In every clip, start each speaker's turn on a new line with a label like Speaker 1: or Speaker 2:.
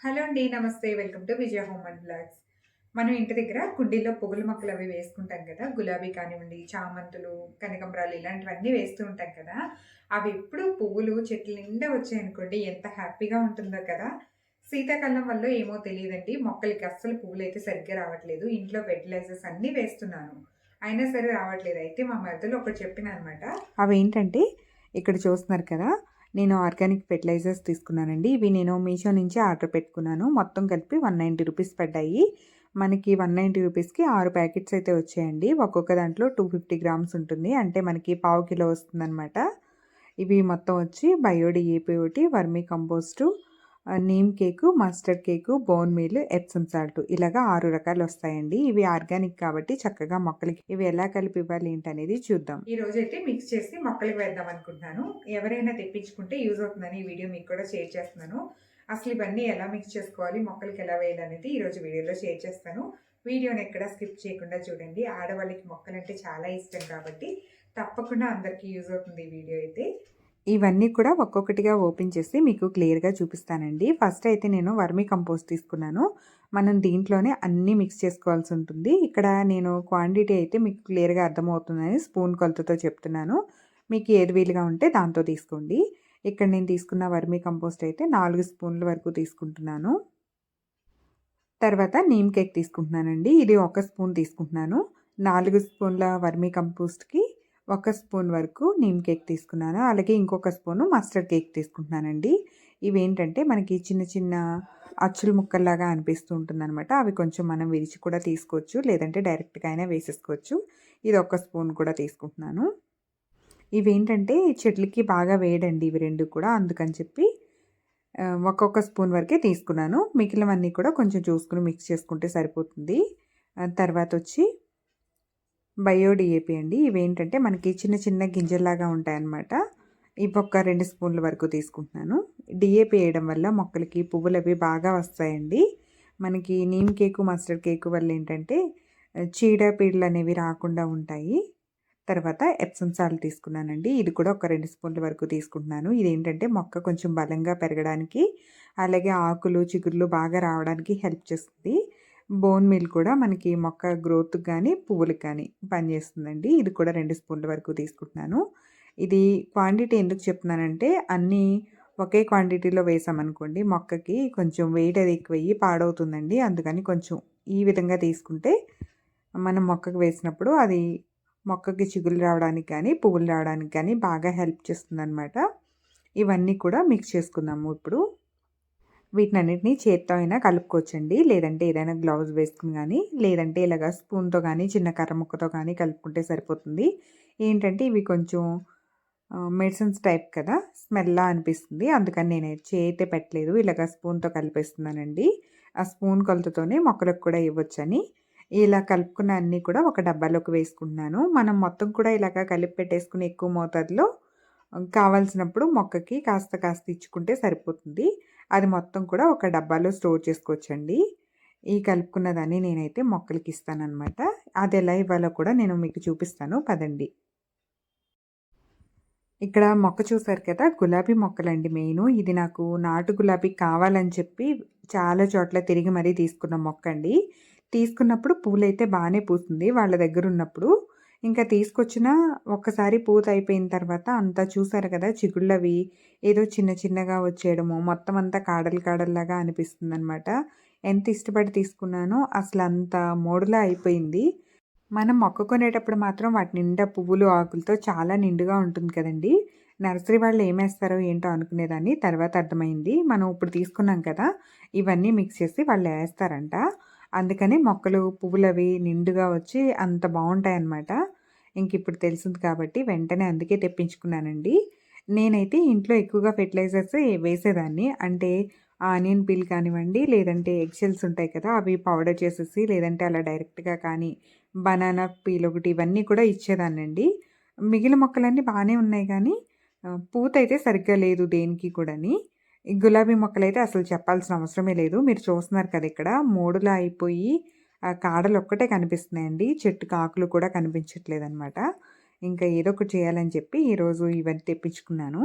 Speaker 1: Hello అండి నమస్తే. Welcome to Vijaya home and blogs. మనం ఇంటి దగ్గర కుండీలో పువ్వుల మొక్కలు అవి వేసుకుంటాం కదా గులాబీ కానివ్వండి చామంతులు కనకంబరాలు ఇలాంటివన్నీ వేస్తూ ఉంటాం కదా అవి ఎప్పుడు పువ్వులు చెట్ల నిండా వచ్చాయనుకోండి ఎంత హ్యాపీగా ఉంటుందో కదా. శీతాకాలం వల్ల ఏమో తెలియదండి మొక్కలకి అస్సలు పువ్వులు అయితే సరిగ్గా రావట్లేదు. ఇంట్లో ఫెర్టిలైజర్స్ అన్నీ వేస్తున్నాను. అయినా సరే రావట్లేదు. అయితే మా మరదలు ఒకటి చెప్పిన అనమాట. అవి ఏంటంటే ఇక్కడ చూస్తున్నారు కదా నేను ఆర్గానిక్ ఫెర్టిలైజర్స్ తీసుకున్నానండి. ఇవి నేను మీషో నుంచి ఆర్డర్ పెట్టుకున్నాను. మొత్తం కలిపి వన్ నైంటీ రూపీస్ పడ్డాయి. మనకి వన్ నైంటీ రూపీస్కి ఆరు ప్యాకెట్స్ అయితే వచ్చాయండి. ఒక్కొక్క దాంట్లో టూ ఫిఫ్టీ గ్రామ్స్ ఉంటుంది. అంటే మనకి పావు కిలో వస్తుందన్నమాట. ఇవి మొత్తం వచ్చి బయోడి ఏపీఓటి vermi compost neem cake mustard cake bone meal Epsom salt ఇలాగా ఆరు రకాలు వస్తాయండి. ఇవి ఆర్గానిక్ కాబట్టి చక్కగా మొక్కలకి ఇవి ఎలా కలిపి ఇవ్వాలి ఏంటనేది చూద్దాం. ఈ రోజు అయితే మిక్స్ చేసి మొక్కలకి వేద్దాం అనుకుంటున్నాను. ఎవరైనా తెప్పించుకుంటే యూజ్ అవుతుందని ఈ వీడియో మీకు కూడా షేర్ చేస్తున్నాను. అసలు ఇవన్నీ ఎలా మిక్స్ చేసుకోవాలి మొక్కలకి ఎలా వేయాలనేది ఈ రోజు వీడియోలో షేర్ చేస్తాను. వీడియోని ఎక్కడ స్కిప్ చేయకుండా చూడండి. ఆడవాళ్ళకి మొక్కలంటే చాలా ఇష్టం కాబట్టి తప్పకుండా అందరికీ యూజ్ అవుతుంది ఈ వీడియో అయితే. ఇవన్నీ కూడా ఒక్కొక్కటిగా ఓపెన్ చేసి మీకు క్లియర్గా చూపిస్తానండి. ఫస్ట్ అయితే నేను వర్మీ కంపోస్ట్ తీసుకున్నాను. మనం దీంట్లోనే అన్నీ మిక్స్ చేసుకోవాల్సి ఉంటుంది. ఇక్కడ నేను క్వాంటిటీ అయితే మీకు క్లియర్గా అర్థమవుతుందని స్పూన్ కొలతతో చెప్తున్నాను. మీకు ఏది వీలుగా ఉంటే దాంతో తీసుకోండి. ఇక్కడ నేను తీసుకున్న వర్మీ కంపోస్ట్ అయితే నాలుగు స్పూన్ల వరకు తీసుకుంటున్నాను. తర్వాత నీమ్ కేక్ తీసుకుంటున్నానండి. ఇది ఒక స్పూన్ తీసుకుంటున్నాను. నాలుగు స్పూన్ల వర్మీ కంపోస్ట్కి ఒక స్పూన్ వరకు నీమ్ కేక్ తీసుకున్నాను. అలాగే ఇంకొక స్పూను మస్టర్డ్ కేక్ తీసుకుంటున్నానండి. ఇవి ఏంటంటే మనకి చిన్న చిన్న అచ్చుల ముక్కల్లాగా అనిపిస్తూ ఉంటుందన్నమాట. అవి కొంచెం మనం విరిచి కూడా తీసుకోవచ్చు. లేదంటే డైరెక్ట్గా అయినా వేసేసుకోవచ్చు. ఇది ఒక స్పూన్ కూడా తీసుకుంటున్నాను. ఇవేంటంటే చెట్లకి బాగా వేయడండి ఇవి రెండు కూడా. అందుకని చెప్పి ఒక్కొక్క స్పూన్ వరకే తీసుకున్నాను. మిగిలినవన్నీ కూడా కొంచెం చూసుకుని మిక్స్ చేసుకుంటే సరిపోతుంది. తర్వాత వచ్చి బయోడిఏపి అండి. ఇవేంటంటే మనకి చిన్న చిన్న గింజల్లాగా ఉంటాయన్నమాట. ఇవి ఒక రెండు స్పూన్ల వరకు తీసుకుంటున్నాను. డిఏపి వేయడం వల్ల మొక్కలకి పువ్వులు అవి బాగా వస్తాయండి. మనకి నీమ్ కేకు మస్టర్డ్ కేకు వల్ల ఏంటంటే చీడ పీడలు అనేవి రాకుండా ఉంటాయి. తర్వాత ఎప్సమ్ సాల్ట్ తీసుకున్నానండి. ఇది కూడా ఒక రెండు స్పూన్ల వరకు తీసుకుంటున్నాను. ఇదేంటంటే మొక్క కొంచెం బలంగా పెరగడానికి అలాగే ఆకులు చిగుర్లు బాగా రావడానికి హెల్ప్ చేస్తుంది. బోన్ మీల్ కూడా మనకి మొక్క గ్రోత్ కానీ పువ్వులకు కానీ పనిచేస్తుందండి. ఇది కూడా రెండు స్పూన్ల వరకు తీసుకుంటున్నాను. ఇది క్వాంటిటీ ఎందుకు చెప్తున్నానంటే అన్నీ ఒకే క్వాంటిటీలో వేసామనుకోండి మొక్కకి కొంచెం వెయిట్ అది ఎక్కువయ్యి పాడవుతుందండి. అందుకని కొంచెం ఈ విధంగా తీసుకుంటే మనం మొక్కకు వేసినప్పుడు అది మొక్కకి చిగులు రావడానికి కానీ పువ్వులు రావడానికి కానీ బాగా హెల్ప్ చేస్తుంది ఇవన్నీ కూడా మిక్స్ చేసుకుందాము ఇప్పుడు. వీటిని అన్నిటినీ చేత్తో అయినా కలుపుకోవచ్చండి. లేదంటే ఏదైనా గ్లౌజ్ వేసుకుని కానీ లేదంటే ఇలాగ స్పూన్తో కానీ చిన్న కర్ర ముక్కతో కానీ కలుపుకుంటే సరిపోతుంది. ఏంటంటే ఇవి కొంచెం మెడిసిన్స్ టైప్ కదా స్మెల్లా అనిపిస్తుంది. అందుకని నేను చేయితే పెట్టలేదు. ఇలాగ స్పూన్తో కలిపేస్తున్నానండి. ఆ స్పూన్ కొలతతోనే మొక్కలకు కూడా ఇవ్వచ్చని. ఇలా కలుపుకున్న అన్నీ కూడా ఒక డబ్బాలోకి వేసుకుంటున్నాను. మనం మొత్తం కూడా ఇలాగ కలిపి పెట్టేసుకుని ఎక్కువ మోతాదులో కావాల్సినప్పుడు మొక్కకి కాస్త కాస్త ఇచ్చుకుంటే సరిపోతుంది. అది మొత్తం కూడా ఒక డబ్బాలో స్టోర్ చేసుకోవచ్చండి. ఈ కలుపుకున్నదాన్ని నేనైతే మొక్కలకి ఇస్తానమాట అది ఎలా ఇవ్వాలో కూడా నేను మీకు చూపిస్తాను. పదండి. ఇక్కడ మొక్క చూసారు కదా గులాబీ మొక్కలండి మెయిన్. ఇది నాకు నాటు గులాబీ కావాలని చెప్పి చాలా చోట్ల తిరిగి మరీ తీసుకున్న మొక్క అండి. తీసుకున్నప్పుడు పూలైతే బాగానే పూస్తుంది. వాళ్ళ దగ్గర ఉన్నప్పుడు ఇంకా తీసుకొచ్చిన ఒక్కసారి పూత అయిపోయిన తర్వాత అంతా చూసారు కదా చిగుళ్ళవి ఏదో చిన్న చిన్నగా వచ్చేయడము. మొత్తం అంతా కాడలు కాడల్లాగా అనిపిస్తుంది అనమాట ఎంత ఇష్టపడి తీసుకున్నానో అసలు అంత మోడులా అయిపోయింది. మనం మొక్క కొనేటప్పుడు మాత్రం వాటి నిండా పువ్వులు ఆకులతో చాలా నిండుగా ఉంటుంది కదండి. నర్సరీ వాళ్ళు ఏమేస్తారో ఏంటో అనుకునేదాన్ని. తర్వాత అర్థమైంది. మనం ఇప్పుడు తీసుకున్నాం కదా ఇవన్నీ మిక్స్ చేసి వాళ్ళు వేస్తారంట. అందుకని మొక్కలు పువ్వులు అవి నిండుగా వచ్చి అంత బాగుంటాయి అన్నమాట ఇంక ఇప్పుడు తెలిసింది కాబట్టి వెంటనే అందుకే తెప్పించుకున్నానండి. నేనైతే ఇంట్లో ఎక్కువగా ఫెర్టిలైజర్స్ వేసేదాన్ని. అంటే ఆనియన్ పీల్ కానివ్వండి లేదంటే ఎగ్షెల్స్ ఉంటాయి కదా అవి పౌడర్ చేసేసి లేదంటే అలా డైరెక్ట్గా కానీ బనానా పీల్ ఒకటి ఇవన్నీ కూడా ఇచ్చేదాన్నండి. మిగిలిన మొక్కలన్నీ బాగానే ఉన్నాయి కానీ పూత అయితే సరిగ్గా లేదు దేనికి కూడాని. ఈ గులాబీ మొక్కలైతే అసలు చెప్పాల్సిన అవసరమే లేదు. మీరు చూస్తున్నారు కదా ఇక్కడ మూడులా అయిపోయి కాడలు ఒక్కటే కనిపిస్తున్నాయండి. చెట్టుకు ఆకులు కూడా కనిపించట్లేదు అనమాట ఇంకా ఏదో ఒకటి చేయాలని చెప్పి ఈరోజు ఇవన్నీ తెప్పించుకున్నాను.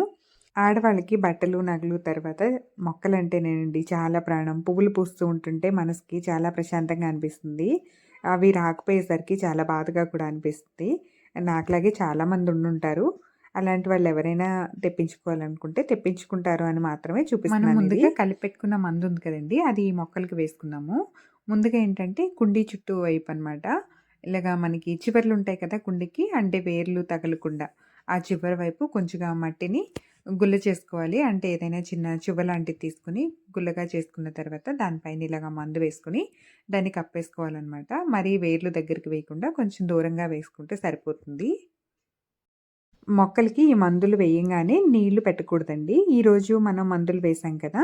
Speaker 1: ఆడవాళ్ళకి బట్టలు నగలు తర్వాత మొక్కలంటేనేనండి చాలా ప్రాణం. పువ్వులు పూస్తూ ఉంటుంటే మనసుకి చాలా ప్రశాంతంగా అనిపిస్తుంది. అవి రాకపోయేసరికి చాలా బాధగా కూడా అనిపిస్తుంది. నాకులాగే చాలామంది ఉండుంటారు. అలాంటి వాళ్ళు ఎవరైనా తెప్పించుకోవాలనుకుంటే తెప్పించుకుంటారు అని మాత్రమే
Speaker 2: మనం
Speaker 1: చూపిస్తున్నాను
Speaker 2: ముందుగా. కలిపి పెట్టుకున్న మందు ఉంది కదండి అది మొక్కలకి వేసుకుందాము. ముందుగా ఏంటంటే కుండీ చుట్టూ వైపు అనమాట ఇలాగా మనకి చివర్లు ఉంటాయి కదా కుండీకి అంటే వేర్లు తగలకుండా. ఆ చివరి వైపు కొంచెంగా మట్టిని గుల్ల చేసుకోవాలి. అంటే ఏదైనా చిన్న చివ లాంటిది తీసుకుని గుల్లగా చేసుకున్న తర్వాత దానిపైన ఇలాగా మందు వేసుకుని దాన్ని కప్పేసుకోవాలన్నమాట. మరీ వేర్లు దగ్గరికి వేయకుండా కొంచెం దూరంగా వేసుకుంటే సరిపోతుంది.
Speaker 1: మొక్కలకి ఈ మందులు వేయంగానే నీళ్ళు పెట్టకూడదండి. ఈరోజు మనం మందులు వేసాం కదా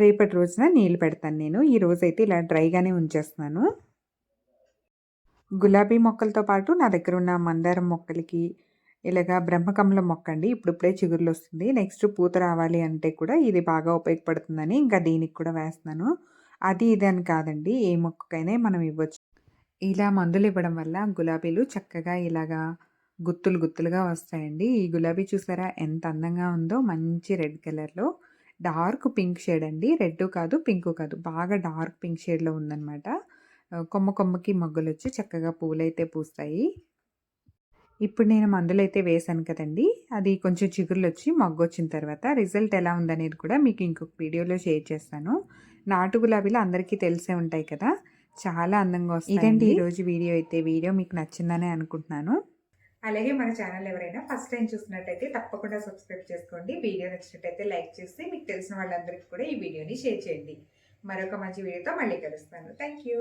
Speaker 1: రేపటి రోజున నీళ్ళు పెడతాను నేను. ఈ రోజైతే ఇలా డ్రైగానే ఉంచేస్తున్నాను. గులాబీ మొక్కలతో పాటు నా దగ్గర ఉన్న మందారం మొక్కలకి ఇలాగా బ్రహ్మకమలం మొక్క అండి ఇప్పుడిప్పుడే చిగుర్లు వస్తుంది. నెక్స్ట్ పూత రావాలి అంటే కూడా ఇది బాగా ఉపయోగపడుతుందని ఇంకా దీనికి కూడా వేస్తున్నాను. అది ఇది అని కాదండి ఏ మొక్కకైనా మనం ఇవ్వచ్చు.
Speaker 2: ఇలా మందులు ఇవ్వడం వల్ల గులాబీలు చక్కగా ఇలాగా గుత్తులు గుత్తులుగా వస్తాయండి. ఈ గులాబీ చూసారా ఎంత అందంగా ఉందో. మంచి రెడ్ కలర్లో. డార్క్ పింక్ షేడ్ అండి. రెడ్ కాదు పింక్ కాదు. బాగా డార్క్ పింక్ షేడ్లో ఉందన్నమాట. కొమ్మ కొమ్మకి మొగ్గలు వచ్చి చక్కగా పూలైతే పూస్తాయి. ఇప్పుడు నేను మందులు అయితే వేశాను కదండి. అది కొంచెం చిగుర్లు వచ్చి మొగ్గు వచ్చిన తర్వాత రిజల్ట్ ఎలా ఉందనేది కూడా మీకు ఇంకొక వీడియోలో షేర్ చేస్తాను. నాటు గులాబీలు అందరికీ తెలిసే ఉంటాయి కదా. చాలా అందంగా వస్తాయి ఇదండి ఈరోజు వీడియో అయితే. వీడియో మీకు నచ్చిందని అనుకుంటున్నాను.
Speaker 1: అలాగే మన ఛానల్ ఎవరైనా ఫస్ట్ టైం చూసినట్టయితే తప్పకుండా సబ్స్క్రైబ్ చేసుకోండి. వీడియో నచ్చినట్టయితే లైక్ చేసి మీకు తెలిసిన వాళ్ళందరికీ కూడా ఈ వీడియోని షేర్ చేయండి. మరొక మంచి వీడియోతో మళ్ళీ కలుస్తాను. Thank you